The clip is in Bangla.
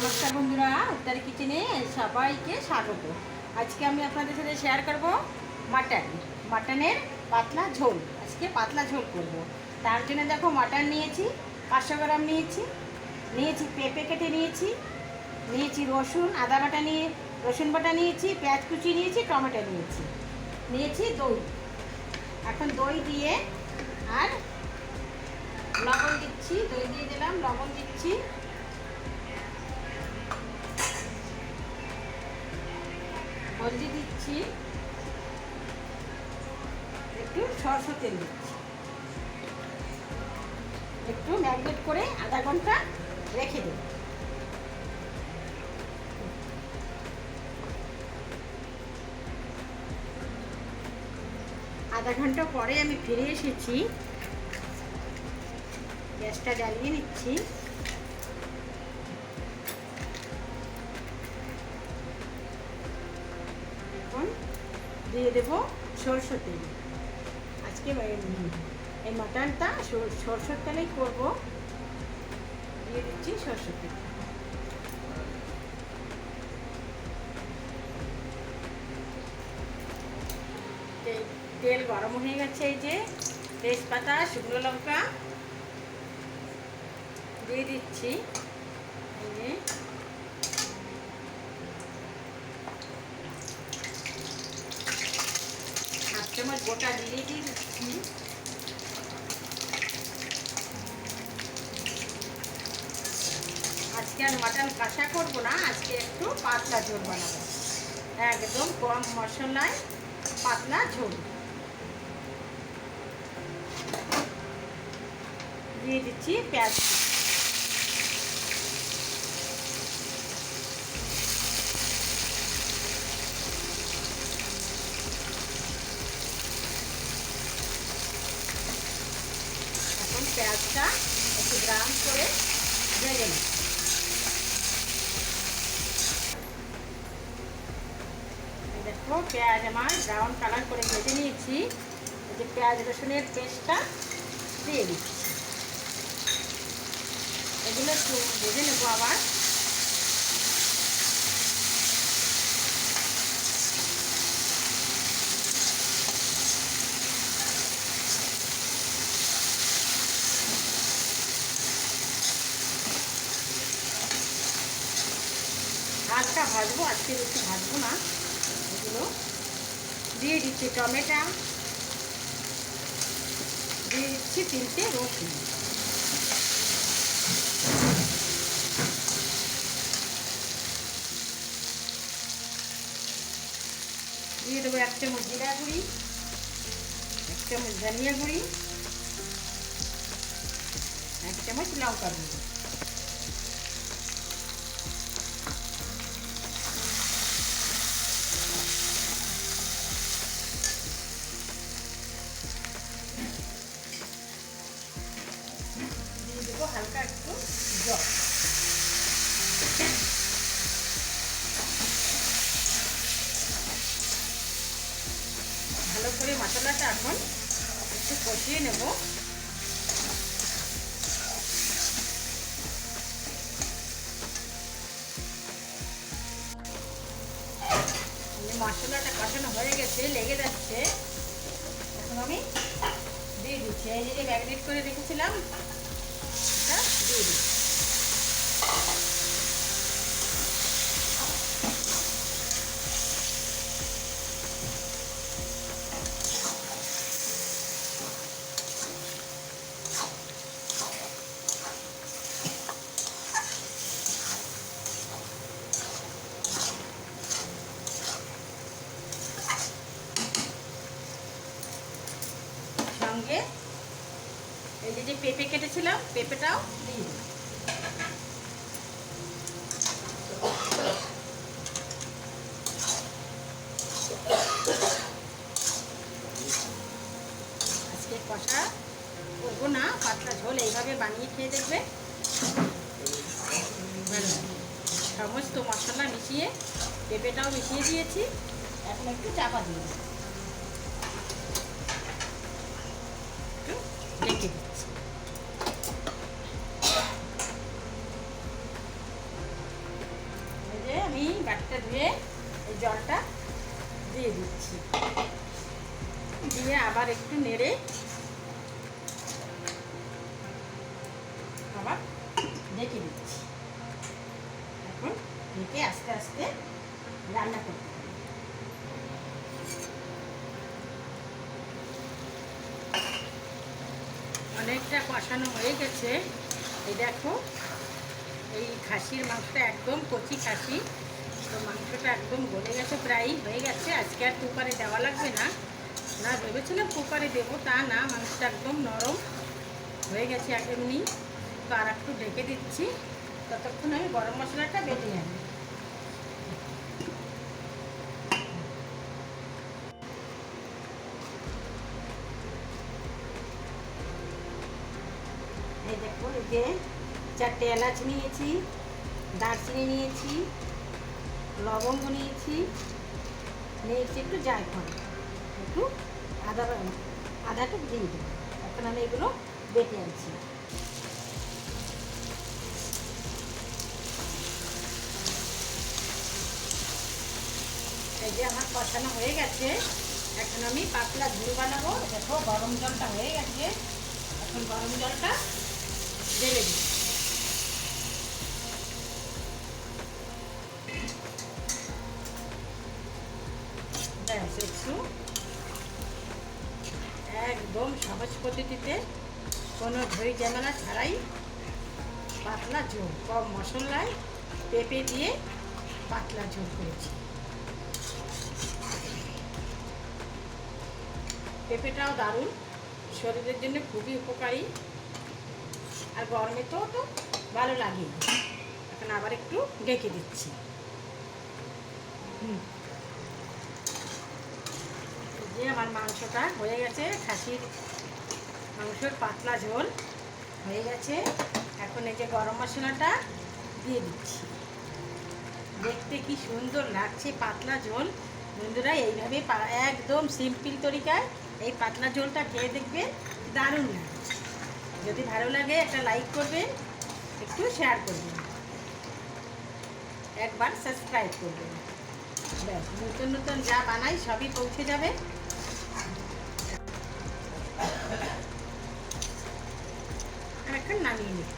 নমস্কার বন্ধুরা, উত্তারি কিচেনে সবাইকে স্বাগত। আজকে আমি আপনাদের সাথে শেয়ার করব মাটন মাটনের পাতলা ঝোল। আজকে পাতলা ঝোল করব। তার জন্য দেখো মাটন নিয়েছি, পাঁচশো গ্রাম নিয়েছি নিয়েছি পেঁপে কেটে নিয়েছি নিয়েছি রসুন, আদা বাটা নিয়ে, রসুন বাটা নিয়েছি, পেঁয়াজ কুচি নিয়েছি, টমেটো নিয়েছি। নিয়েছি দই। এখন দই দিয়ে আর লবণ দিচ্ছি, দই দিয়ে দিলাম, লবণ দিচ্ছি। দিচ্ছি। একটু সরষে তেল দিচ্ছি। একটু ম্যাগনেট করে আধা ঘণ্টা রেখে দেব। আধা ঘণ্টা পরে আমি ফিরে এসেছি। গ্যাসটা জ্বালিয়ে নিচ্ছি। এখন দিয়ে দেবো সরষে তেল। আজকে এই- মাটনটা সর- সরষের তেলেই করব। দিয়ে দিচ্ছি সরষের তেল। তেল গরম হয়ে গেছে এই যে, তেজপাতা, শুকনো লঙ্কা। দিয়ে দিচ্ছি। চামচ গোটা দিয়ে দিয়ে আজকে আর মাটন কষা করব না, আজকে একটু পাতলা ঝোল বানাবো। একদম কম মশলায় পাতলা ঝোল। দিয়ে দিচ্ছি পেঁয়াজ পেঁয়াজটা একটু ব্রাউন করে ভেজে নিই। দেখো, পেঁয়াজ আমার ব্রাউন কালার করে ভেজে নিয়েছি। যে পেঁয়াজ রসুনের পেস্টটা দিয়ে দিচ্ছি। এগুলো একটু ভেজে নেব আবার। হালকা ভাজবো, আজকে বেশি ভাজবো না। এগুলো দিয়ে দিচ্ছি টমেটো। দিয়ে দিচ্ছি তিনটে রসুন। দিয়ে দেবো এক চামচ জিরা গুঁড়ি, এক চামচ ধনিয়া গুঁড়ি, এক চামচ লঙ্কা গুঁড়ি। করে মশলাটা এখন একটু কষিয়ে নেব। মশলাটা কষানো হয়ে গেছে, লেগে যাচ্ছে। এখন আমি দিয়ে দিচ্ছি। এই যে ম্যাগনেট করে রেখেছিলাম দিয়ে দিচ্ছি। সঙ্গে এই যে যে পেঁপে কেটেছিলাম, পেঁপেটাও দিয়ে। আজকে কষা করব না, পাতলা ঝোল, এইভাবে বানিয়ে খেয়ে দেখবে। সমস্ত মশলা মিশিয়ে পেঁপেটাও মিশিয়ে দিয়েছি। এখন একটু চাপা দিয়ে দেবো একটু ঢেকে দিচ্ছি বাটিটা ধুয়ে এই জলটা দিয়ে দিচ্ছি। দিয়ে আবার একটু নেড়ে আবার ঢেকে দিচ্ছি। এখন ঢেকে আস্তে আস্তে রান্না করতে কষানো হয়ে গেছে। এই দেখো, এই খাসির মাংসটা একদম কচি খাসি। তো মাংসটা একদম গলে গেছে প্রায় হয়ে গেছে। আজকে আর কুকারে দেওয়া লাগবে না। না ভেবেছিলাম কুকারে দেবো, তা না, মাংসটা একদম নরম হয়ে গেছে একদমই তো আর একটু ঢেকে দিচ্ছি। ততক্ষণ আমি গরম মশলাটা বেটে আনি এই যে চারটে এলাচ নিয়েছি, দারচিনি নিয়েছি, লবঙ্গ নিয়েছি নিয়েছি একটু জায়ফল, একটু আদা আদাটা দিয়ে দেবো। এখন আমি এগুলো বেটে আনছি। এই যে আমার কষানো হয়ে গেছে, এখন আমি পাতলা ঝুল বানাবো। দেখো, গরম জলটা হয়ে গেছে। এখন গরম জলটা ঢেলে ব্যাস একদম সহজ পদ্ধতিতে কোনো ধই ঝামেলা ছাড়াই পাতলা ঝোল, কম মশলায় পেঁপে দিয়ে পাতলা ঝোল করেছি। পেঁপেটাও দারুণ, শরীরের জন্য খুবই উপকারী। আর গরমে তো তো ভালো লাগে এখন আবার একটু ডেকে দিচ্ছি। হুম। যে আমার মাংসটা হয়ে গেছে, খাসির মাংসের পাতলা ঝোল হয়ে গেছে। এখন এই যে গরম মশলাটা দিয়ে দিচ্ছি। দেখতে কি সুন্দর লাগছে পাতলা ঝোল। বন্ধুরা, এইভাবে একদম সিম্পল তরিকায় এই পাতলা ঝোলটা খেয়ে দেখবে দারুণ লাগে যদি ভালো লাগে একটা লাইক করবে, একটু শেয়ার করবে। একবার সাবস্ক্রাইব করবে। ব্যাস, নতুন নতুন যা বানাই সবই পৌঁছে যাবে। আর এখন নামিয়ে নিচ্ছি